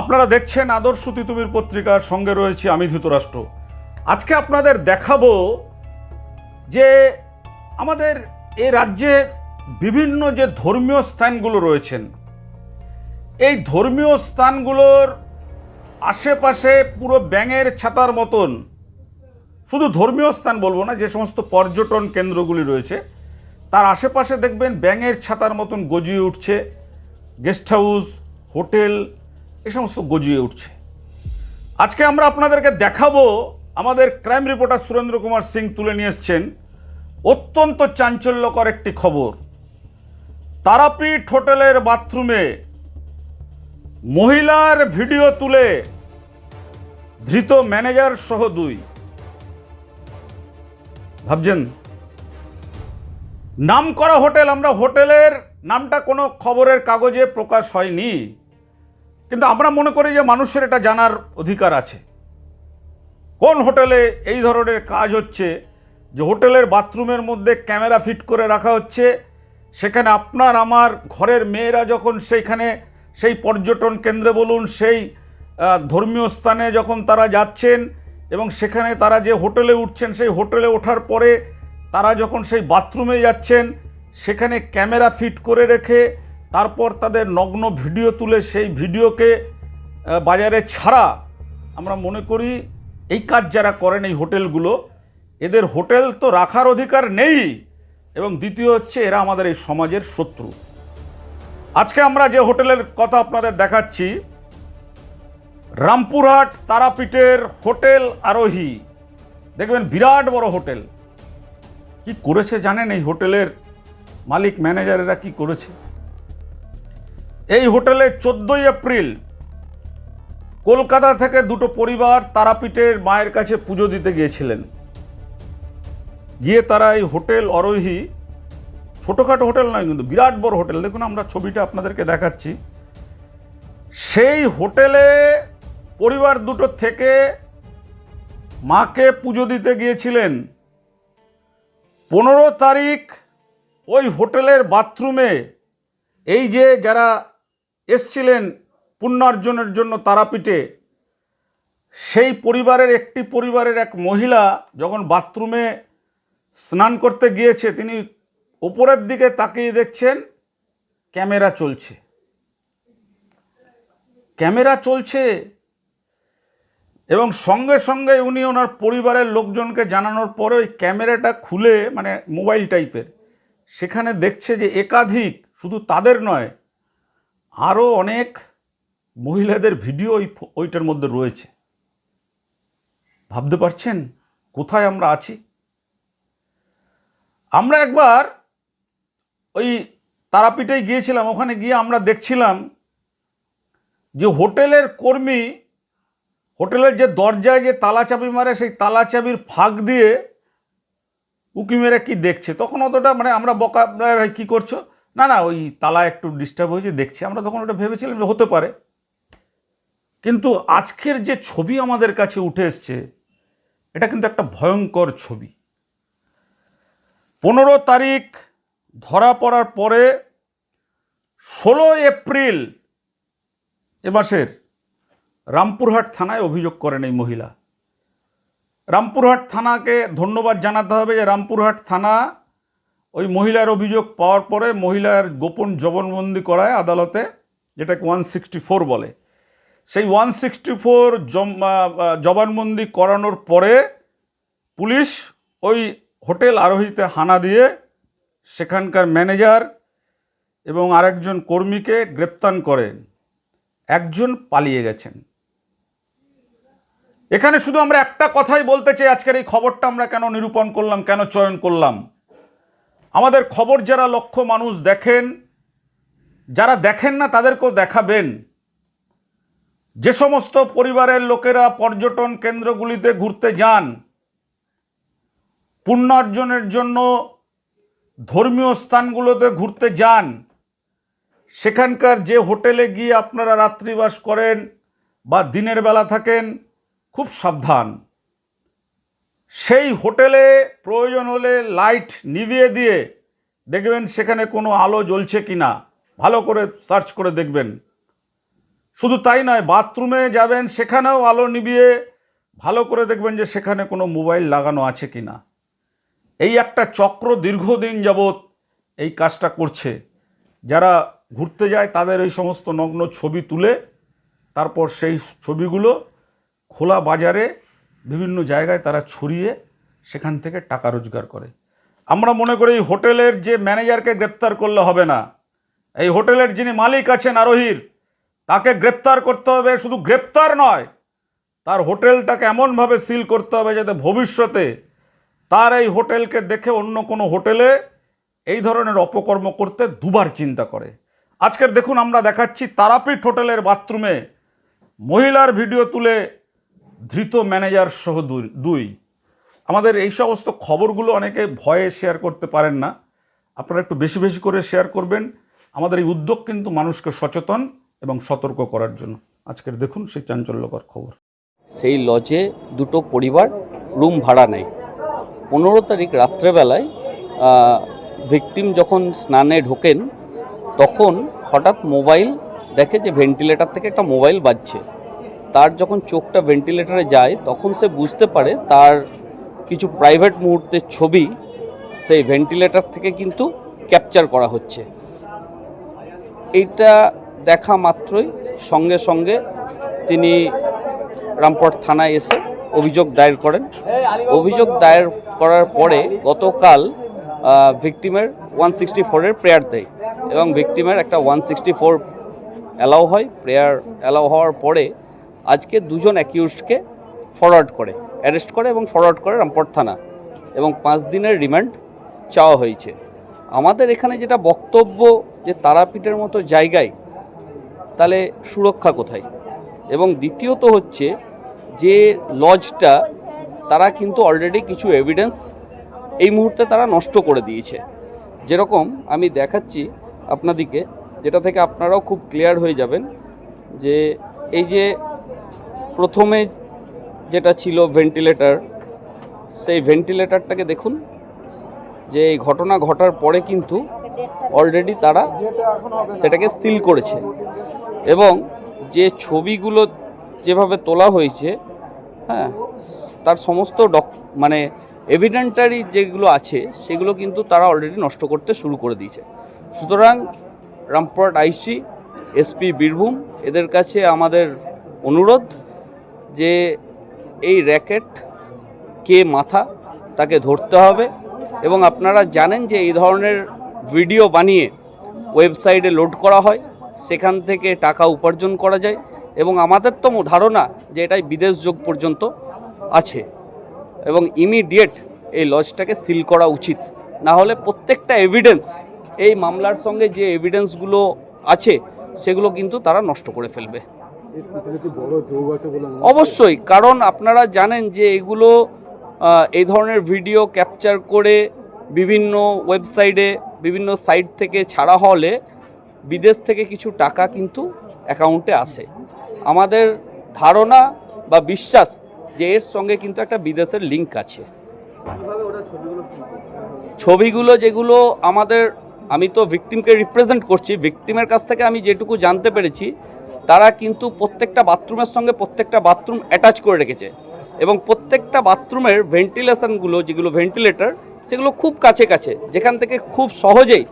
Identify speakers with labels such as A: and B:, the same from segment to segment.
A: আপনারা দেখছেন আদর্শ তিতুমির পত্রিকার সঙ্গে রয়েছে আমি ধৃতরাষ্ট্র। আজকে আপনাদের দেখাবো যে আমাদের এই রাজ্যে বিভিন্ন যে ধর্মীয় স্থানগুলো রয়েছেন, এই ধর্মীয় স্থানগুলোর আশেপাশে পুরো ব্যাঙের ছাতার মতন, শুধু ধর্মীয় স্থান বলব না, যে সমস্ত পর্যটন কেন্দ্রগুলি রয়েছে, তার আশেপাশে দেখবেন ব্যাঙের ছাতার মতন গজিয়ে উঠছে, গেস্ট হাউস, হোটেল এ সমস্ত গজিয়ে উঠছে। আজকে আমরা আপনাদেরকে দেখাবো আমাদের ক্রাইম রিপোর্টার সুরেন্দ্র কুমার সিং তুলে নিয়ে এসছেন অত্যন্ত চাঞ্চল্যকর একটি খবর। তারাপীঠ হোটেলের বাথরুমে মহিলার ভিডিও তুলে ধৃত ম্যানেজার সহ দুই। ভাবছেন নাম করা হোটেল, আমরা হোটেলের নামটা কোনো খবরের কাগজে প্রকাশ হয়নি। কিন্তু আমরা মনে করি যে মানুষের এটা জানার অধিকার আছে। কোন হোটেলে এই ধরনের কাজ হচ্ছে? যে হোটেলের বাথরুমের মধ্যে ক্যামেরা ফিট করে রাখা হচ্ছে, সেখানে আপনার আমার ঘরের মেয়েরা যখন সেইখানে সেই পর্যটন কেন্দ্রে বলুন, সেই ধর্মীয় স্থানে যখন তারা যাচ্ছেন এবং সেখানে তারা যে হোটেলে উঠছেন, সেই হোটেলে ওঠার পরে তারা যখন সেই বাথরুমে যাচ্ছেন, সেখানে ক্যামেরা ফিট করে রেখে তারপর তাদের নগ্ন ভিডিও তুলে সেই ভিডিওকে বাজারে ছাড়া আমরা মনে করি এই কাজ যারা করেন এই হোটেলগুলো, এদের হোটেল তো রাখার অধিকার নেই এবং দ্বিতীয় হচ্ছে এরা আমাদের এই সমাজের শত্রু। আজকে আমরা যে হোটেলের কথা আপনাদের দেখাচ্ছি, রামপুরহাট তারাপীঠের হোটেল আরোহী। দেখবেন বিরাট বড় হোটেল। কি করেছে জানেন এই হোটেলের মালিক, ম্যানেজারেরা কি করেছে? এই হোটেলে চোদ্দোই এপ্রিল কলকাতা থেকে দুটো পরিবার তারাপীঠের মায়ের কাছে পুজো দিতে গিয়েছিলেন। গিয়ে তারা এই হোটেল অরোহী, ছোটোখাটো হোটেল নয় কিন্তু বিরাট বড় হোটেল। দেখুন আমরা ছবিটা আপনাদেরকে দেখাচ্ছি। সেই হোটেলে পরিবার দুটো থেকে মাকে পুজো দিতে গিয়েছিলেন। পনেরো তারিখ ওই হোটেলের বাথরুমে এই যে যারা এসছিলেন পুণ্যার্জনের জন্য তারাপীঠে। সেই পরিবারের একটি পরিবারের এক মহিলা যখন বাথরুমে স্নান করতে গিয়েছে, তিনি ওপরের দিকে তাকিয়ে দেখছেন, ক্যামেরা চলছে। ক্যামেরা চলছে এবং সঙ্গে সঙ্গে উনি ওনার পরিবারের লোকজনকে জানানোর পরে ওই ক্যামেরাটা খুলে মানে মোবাইল টাইপের, সেখানে দেখছে যে একাধিক শুধু তাদের নয় আরও অনেক মহিলাদের ভিডিও ওই ওইটার মধ্যে রয়েছে। ভাবতে পারছেন কোথায় আমরা আছি? আমরা একবার ওই তারাপীঠে গিয়েছিলাম ওখানে গিয়ে আমরা দেখছিলাম যে হোটেলের কর্মী হোটেলের যে দরজায় যে তালা চাবি মারে সেই তালা চাবির ফাঁক দিয়ে উকি মেরে কি দেখছে? তখন অতটা মানে আমরা বকা "ভাই, ভাই কী করছ? না না, ওই তালা একটু ডিস্টার্ব হয়েছে, দেখছি। আমরা তখন ওটা ভেবেছিলাম যে হতে পারে। কিন্তু আজকের যে ছবি আমাদের কাছে উঠে এসছে, এটা কিন্তু একটা ভয়ঙ্কর ছবি। পনেরো তারিখ ধরা পড়ার পরে ষোলো এপ্রিল এ মাসের রামপুরহাট থানায় অভিযোগ করেন এই মহিলা। রামপুরহাট থানাকে ধন্যবাদ জানাতে হবে যে রামপুরহাট থানা ওই মহিলার অভিযোগ পাওয়ার পরে মহিলার গোপন জবানবন্দি করায় আদালতে, যেটাকে ওয়ান সিক্সটি ফোর বলে। সেই ওয়ান সিক্সটি ফোর জবানবন্দি করানোর পরে পুলিশ ওই হোটেল আরোহীতে হানা দিয়ে সেখানকার ম্যানেজার এবং আরেকজন কর্মীকে গ্রেপ্তার করেন একজন পালিয়ে গেছেন। এখানে শুধু আমরা একটা কথাই বলতে চাই, আজকের এই খবরটা আমরা কেন নিরূপণ করলাম, কেন চয়ন করলাম? আমাদের খবর যারা লক্ষ মানুষ দেখেন, যারা দেখেন না তাদেরকেও দেখাবেন। যে সমস্ত পরিবারের লোকেরা পর্যটন কেন্দ্রগুলিতে ঘুরতে যান পুণ্যার্জনের জন্য ধর্মীয় স্থানগুলোতে ঘুরতে যান, সেখানকার যে হোটেলে গিয়ে আপনারা রাত্রিবাস করেন বা দিনের বেলা থাকেন, খুব সাবধান। সেই হোটেলে প্রয়োজন হলে লাইট নিভিয়ে দিয়ে দেখবেন সেখানে কোনো আলো জ্বলছে কি না। ভালো করে সার্চ করে দেখবেন। শুধু তাই নয়, বাথরুমে যাবেন সেখানেও আলো নিভিয়ে ভালো করে দেখবেন যে সেখানে কোনো মোবাইল লাগানো আছে কি না। এই একটা চক্র দীর্ঘদিন যাবৎ এই কাজটা করছে। যারা ঘুরতে যায় তাদের এই সমস্ত নগ্ন ছবি তুলে তারপর সেই ছবিগুলো খোলা বাজারে বিভিন্ন জায়গায় তারা ছড়িয়ে সেখান থেকে টাকা রোজগার করে। আমরা মনে করি হোটেলের যে ম্যানেজারকে গ্রেপ্তার করলে হবে না, এই হোটেলের যিনি মালিক আছেন আরোহীর, তাকে গ্রেপ্তার করতে হবে, শুধু গ্রেপ্তার নয়, তার হোটেলটাকে এমনভাবে সিল করতে হবে যাতে ভবিষ্যতে তার এই হোটেলকে দেখে অন্য কোনো হোটেলে এই ধরনের অপকর্ম করতে দুবার চিন্তা করে। আজকের দেখুন আমরা দেখাচ্ছি তারাপীঠ হোটেলের বাথরুমে মহিলার ভিডিও তুলে ধৃত ম্যানেজার সহ দুই- আমাদের এই সমস্ত খবরগুলো অনেকে ভয়ে শেয়ার করতে পারেন না। আপনারা একটু বেশি বেশি করে শেয়ার করবেন। আমাদের এই উদ্যোগ কিন্তু মানুষকে সচেতন এবং সতর্ক করার জন্য। আজকের দেখুন সেই চাঞ্চল্যকর খবর।
B: সেই লজে দুটো পরিবার রুম ভাড়া নেয়। পনেরো তারিখ রাত্রেবেলায় ভিকটিম যখন স্নানে ঢোকেন, তখন হঠাৎ মোবাইল দেখে যে ভেন্টিলেটর থেকে একটা মোবাইল বাজছে। তার যখন চোখটা ভেন্টিলেটরে যায়, তখন সে বুঝতে পারে তার কিছু প্রাইভেট মুহূর্তের ছবি সেই ভেন্টিলেটর থেকে কিন্তু ক্যাপচার করা হচ্ছে। এইটা দেখা মাত্রই সঙ্গে সঙ্গে তিনি রামপুর থানায় এসে অভিযোগ দায়ের করেন। অভিযোগ দায়ের করার পরে গতকাল ভিকটিমের ওয়ান সিক্সটি ফোরের প্রেয়ার দেয় এবং ভিকটিমের একটা ওয়ান সিক্সটি ফোর অ্যালাউ হয়। প্রেয়ার অ্যালাউ হওয়ার পরে আজকে দুজন অ্যাকিউজকে ফরওয়ার্ড করে অ্যারেস্ট করে এবং ফরওয়ার্ড করে রামপুর থানা এবং পাঁচ দিনের রিমান্ড চাওয়া হয়েছে। আমাদের এখানে যেটা বক্তব্য যে তারাপীঠের মতো জায়গায় তাহলে সুরক্ষা কোথায়? এবং দ্বিতীয়ত হচ্ছে যে লজটা তারা কিন্তু অলরেডি কিছু এভিডেন্স এই মুহূর্তে তারা নষ্ট করে দিয়েছে। যেরকম আমি দেখাচ্ছি আপনাদিকে, যেটা থেকে আপনারাও খুব ক্লিয়ার হয়ে যাবেন যে এই যে প্রথমে যেটা ছিল ভেন্টিলেটর সেই ভেন্টিলেটরটাকে দেখুন, যে এই ঘটনা ঘটার পরে কিন্তু অলরেডি তারা সেটাকে সিল করেছে। এবং যে ছবিগুলো যেভাবে তোলা হয়েছে হ্যাঁ তার সমস্ত ডক মানে এভিডেন্টারি যেগুলো আছে, সেগুলো কিন্তু তারা অলরেডি নষ্ট করতে শুরু করে দিয়েছে। সুতরাং রামপুরহাট আইসি, এসপি বীরভূম, এদের কাছে আমাদের অনুরোধ যে এই র্যাকেট কে মাথা তাকে ধরতে হবে এবং আপনারা জানেন যে এই ধরনের ভিডিও বানিয়ে ওয়েবসাইটে লোড করা হয়, সেখান থেকে টাকা উপার্জন করা যায় এবং আমাদের তো ধারণা যে এটাই বিদেশ যোগ পর্যন্ত আছে এবং ইমিডিয়েট এই লজটাকে সিল করা উচিত। না হলে প্রত্যেকটা এভিডেন্স এই মামলার সঙ্গে যে এভিডেন্সগুলো আছে, সেগুলো কিন্তু তারা নষ্ট করে ফেলবে। অবশ্যই, কারণ আপনারা জানেন যে এগুলো এই ধরনের ভিডিও ক্যাপচার করে বিভিন্ন ওয়েবসাইটে, বিভিন্ন সাইট থেকে ছাড়া হলে বিদেশ থেকে কিছু টাকা কিন্তু অ্যাকাউন্টে আসে। আমাদের ধারণা বা বিশ্বাস যে এর সঙ্গে কিন্তু একটা বিদেশের লিঙ্ক আছে। ছবিগুলো যেগুলো আমাদের, আমি তো ভিকটিমকে রিপ্রেজেন্ট করছি, ভিকটিমের কাছ থেকে আমি যেটুকু জানতে পেরেছি তারা কিন্তু প্রত্যেকটা বাথরুমের সঙ্গে প্রত্যেকটা বাথরুম অ্যাটাচ করে রেখেছে। এবং প্রত্যেকটা বাথরুমের ভেন্টিলেশনগুলো, যেগুলো ভেন্টিলেটর, সেগুলো খুব কাছে কাছে। যেখান থেকে খুব সহজেই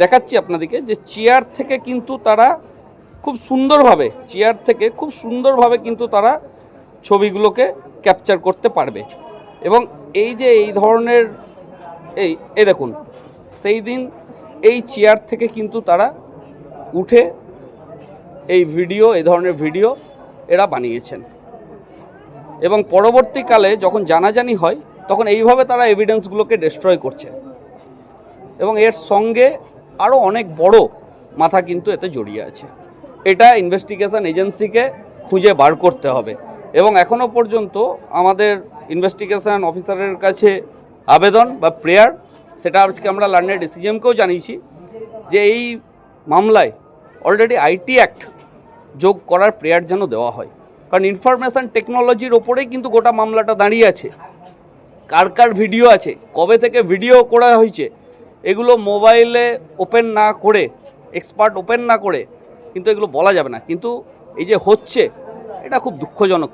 B: দেখাচ্ছি আপনাদেরকে যে চেয়ার থেকে কিন্তু তারা খুব সুন্দরভাবে, চেয়ার থেকে খুব সুন্দরভাবে কিন্তু তারা ছবিগুলোকে ক্যাপচার করতে পারবে। এবং এই যে এই ধরনের, এই এ দেখুন, সেই দিন এই চেয়ার থেকে কিন্তু তারা উঠে এই ভিডিও এ ধরনের ভিডিও এরা বানিয়েছেন। এবং পরবর্তীকালে যখন জানাজানি হয়, তখন এইভাবে তারা এভিডেন্সগুলোকে ডিস্ট্রয় করছে। এবং এর সঙ্গে আরও অনেক বড় মাথা কিন্তু এতে জড়িয়ে আছে। এটা ইনভেস্টিগেশন এজেন্সিকে খুঁজে বার করতে হবে। এবং এখনও পর্যন্ত আমাদের ইনভেস্টিগেশন অফিসারের কাছে আবেদন বা প্রেয়ার সেটা আজকে আমরা লার্নের ডিসিজিএমকেও জানিয়েছি যে এই মামলায় অলরেডি আইটি অ্যাক্ট যোগ করার প্রেয়ার যেন দেওয়া হয়। কারণ ইনফরমেশান টেকনোলজির ওপরেই কিন্তু গোটা মামলাটা দাঁড়িয়ে আছে। কার কার ভিডিও আছে? কবে থেকে ভিডিও করা হয়েছে? এগুলো মোবাইলে ওপেন না করে এক্সপার্ট ওপেন না করে, কিন্তু এগুলো বলা যাবে না। কিন্তু এই যে হচ্ছে, এটা খুব দুঃখজনক।